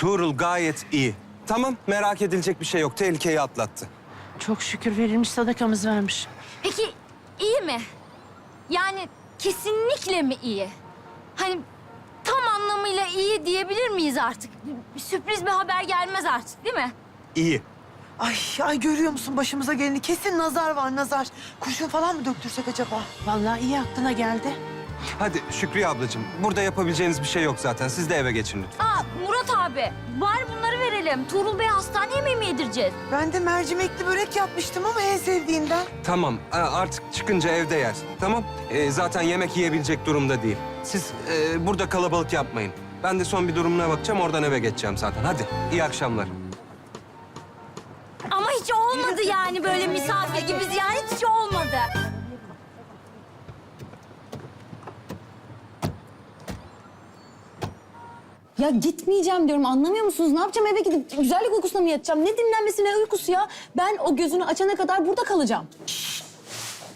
Tuğrul gayet iyi. Tamam merak edilecek bir şey yok. Tehlikeyi atlattı. Çok şükür verilmiş sadakamız vermiş. Peki iyi mi? Yani kesinlikle mi iyi? Hani tam anlamıyla iyi diyebilir miyiz artık? Bir sürpriz bir haber gelmez artık değil mi? İyi. Ay, ay görüyor musun başımıza geleni? Kesin nazar var nazar. Kurşun falan mı döktürsek acaba? Vallahi iyi aklına geldi. Hadi Şükriye ablacığım. Burada yapabileceğiniz bir şey yok zaten. Siz de eve geçin lütfen. Aa Murat abi bari bunları verelim. Tuğrul Bey hastane yemeği mi yedireceğiz? Ben de mercimekli börek yapmıştım ama en sevdiğinden. Tamam a- artık çıkınca evde yer. Tamam. Ee, zaten yemek yiyebilecek durumda değil. Siz e, burada kalabalık yapmayın. Ben de son bir durumuna bakacağım. Oradan eve geçeceğim zaten. Hadi iyi akşamlar. Ama hiç olmadı yani böyle misafir gibi ziyaret hiç Ya gitmeyeceğim diyorum anlamıyor musunuz? Ne yapacağım eve gidip güzellik uykusuna mı yatacağım? Ne dinlenmesi ne uykusu ya? Ben o gözünü açana kadar burada kalacağım.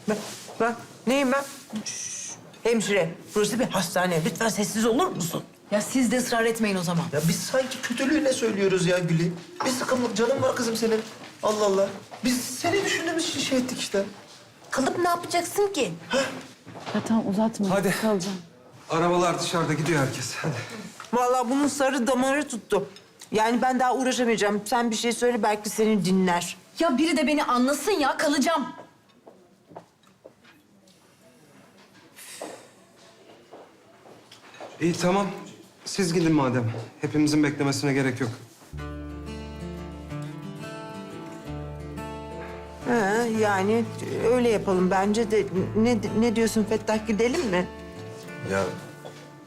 Ben, ben neyim ben? Şşş, Hemşire, burası bir hastane. Lütfen sessiz olur musun? Ya siz de ısrar etmeyin o zaman. Ya biz sanki kötülüğüne söylüyoruz ya Gül'ü. Bir sıkımlık canım var kızım senin. Allah Allah. Biz seni düşündüğümüz için şey ettik işte. Kalıp ne yapacaksın ki? Ya tamam uzatma. Hadi. Kalacağım. Arabalar dışarıda gidiyor herkes. Hadi. Vallahi bunun sarı damarı tuttu. Yani ben daha uğraşamayacağım. Sen bir şey söyle belki seni dinler. Ya biri de beni anlasın ya kalacağım. İyi tamam. Siz gidin madem. Hepimizin beklemesine gerek yok. Ha, yani öyle yapalım bence de. Ne, ne diyorsun Fettah gidelim mi? Ya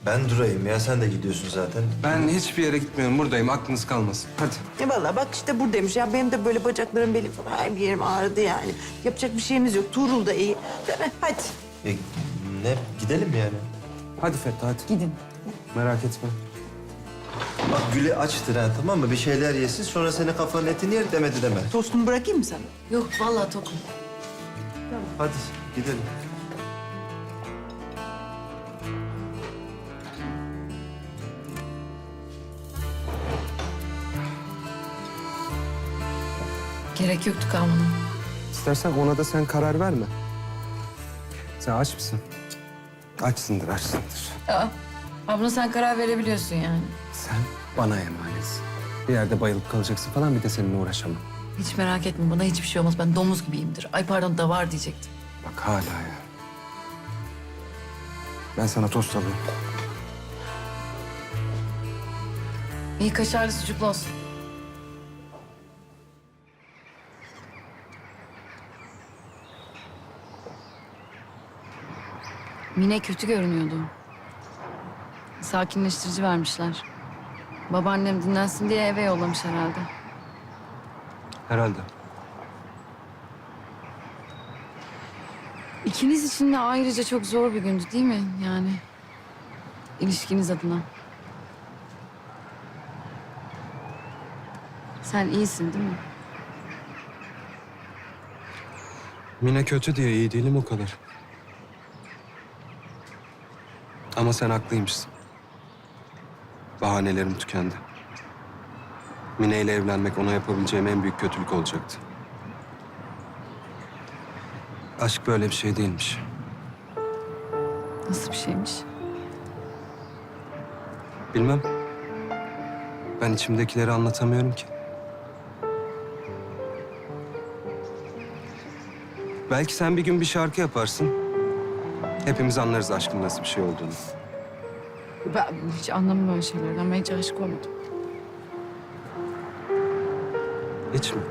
ben durayım ya sen de gidiyorsun zaten. Ben hiçbir yere gitmiyorum. Buradayım. Aklınız kalmasın. Hadi. E vallahi bak işte buradaymış. Ya benim de böyle bacaklarım, belim falan her bir yerim ağrıdı yani. Yapacak bir şeyimiz yok. Tuğrul da iyi. Değil mi? Hadi. E, ne gidelim yani. Hadi Fettah hadi. Gidin. Merak etme. Bak Gül'ü açtır ha tamam mı? Bir şeyler yesin sonra senin kafanın etini yer demedi deme. Tostumu bırakayım mı sana? Yok vallahi tokum. Hadi gidelim. Gerek yoktu kalmana. İstersen ona da sen karar verme. Sen aç mısın? Açsındır, açsındır. Aa, abla sen karar verebiliyorsun yani. Sen bana emanetsin. Bir yerde bayılıp kalacaksın falan bir de seninle uğraşamam. Hiç merak etme bana hiçbir şey olmaz. Ben domuz gibiyimdir. Ay pardon da var diyecektim. Bak hala ya. Ben sana tost alayım. İyi kaşarlı sucuklu olsun. Mine kötü görünüyordu. Sakinleştirici vermişler. Babaannem dinlensin diye eve yollamış herhalde. Herhalde. İkiniz için de ayrıca çok zor bir gündü değil mi? Yani ilişkiniz adına. Sen iyisin değil mi? Mine kötü diye iyi değilim o kadar. Ama sen haklıymışsın. Bahanelerim tükendi. Mine ile evlenmek ona yapabileceğim en büyük kötülük olacaktı. Aşk böyle bir şey değilmiş. Nasıl bir şeymiş? Bilmem. Ben içimdekileri anlatamıyorum ki. Belki sen bir gün bir şarkı yaparsın. Hepimiz anlarız aşkın nasıl bir şey olduğunu. Ben hiç anlamam öyle şeylerden. Ben hiç aşık olmadım. Hiç mi?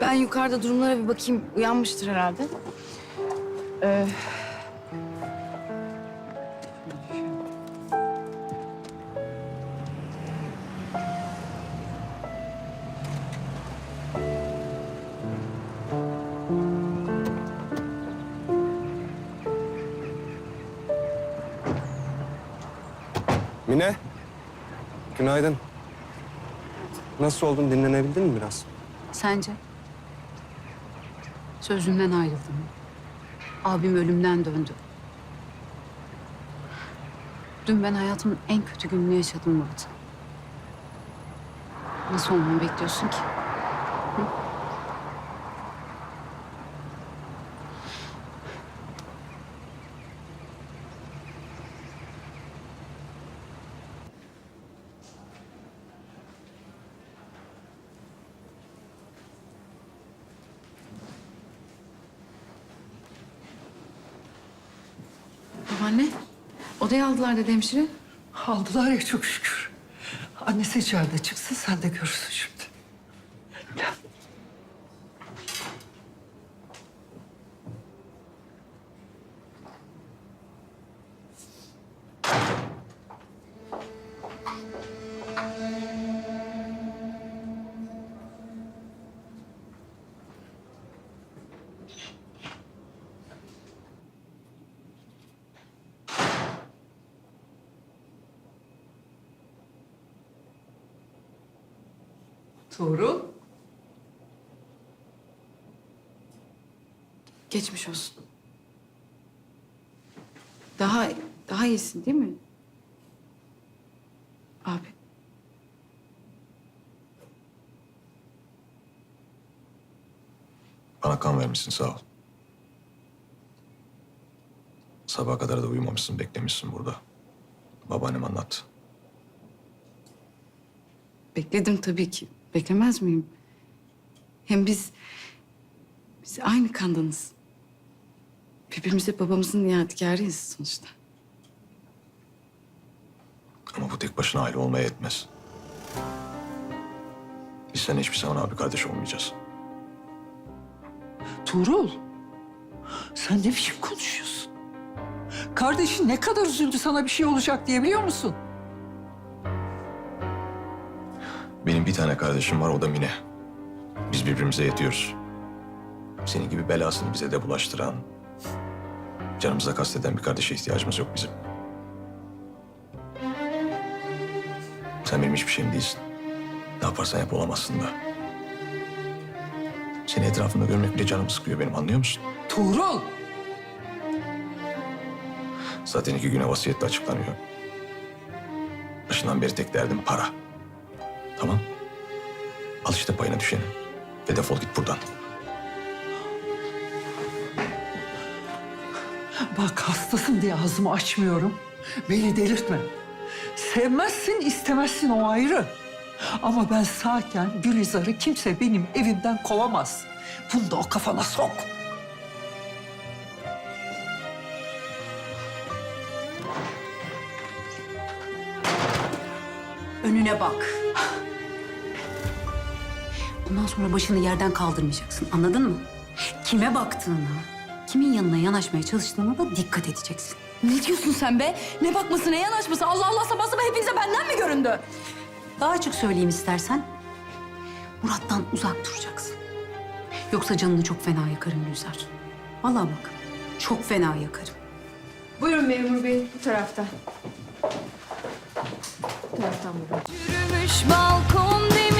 Ben yukarıda durumlara bir bakayım. Uyanmıştır herhalde. Ee, Mine. Günaydın. Nasıl oldun? Dinlenebildin mi biraz? Sence? Sözümden ayrıldım. Abim ölümden döndü. Dün ben hayatımın en kötü gününü yaşadım Murat. Nasıl olmamı bekliyorsun ki? Babaanne, odaya aldılar dedi hemşire. Aldılar ya çok şükür. Annesi içeride çıksın sen de görürsün şimdi. Tuğrul. Geçmiş olsun. Daha daha iyisin değil mi? Abi. Bana kan vermişsin sağ ol. Sabaha kadar da uyumamışsın, beklemişsin burada. Babaannem anlattı. Bekledim tabii ki. Beklemez miyim? Hem biz biz aynı kandanız. Birbirimize babamızın yadigarıyız sonuçta. Ama bu tek başına aile olmaya yetmez. Biz seninle hiçbir zaman abi kardeş olmayacağız. Tuğrul. Sen ne biçim konuşuyorsun? Kardeşin ne kadar üzüldü sana bir şey olacak diye biliyor musun? Tane kardeşim var, o da Mine. Biz birbirimize yetiyoruz. Senin gibi belasını bize de bulaştıran, canımıza kasteden bir kardeşe ihtiyacımız yok bizim. Sen benim hiçbir şeyim değilsin. Ne yaparsan yap olamazsın da. Seni etrafında görmek bile canımı sıkıyor benim, anlıyor musun? Tuğrul. Zaten iki güne vasiyette açıklanıyor. Başından beri tek derdim para. Tamam. Al işte payına düşeni. Ve defol git buradan. Bak hastasın diye ağzımı açmıyorum. Beni delirtme. Sevmezsin, istemezsin o ayrı. Ama ben sağken Gülizar'ı kimse benim evimden kovamaz. Bunu da o kafana sok. Önüne bak. Bundan sonra başını yerden kaldırmayacaksın. Anladın mı? Kime baktığına, kimin yanına yanaşmaya çalıştığına da dikkat edeceksin. Ne diyorsun sen be? Ne bakması, ne yanaşması? Allah Allah sabah sabah hepinize benden mi göründü? Daha açık söyleyeyim istersen. Murat'tan uzak duracaksın. Yoksa canını çok fena yakarım Gülzar. Vallahi bak, çok fena yakarım. Buyurun memur bey, bu taraftan. Bu taraftan buyurun. Yürümüş balkon demir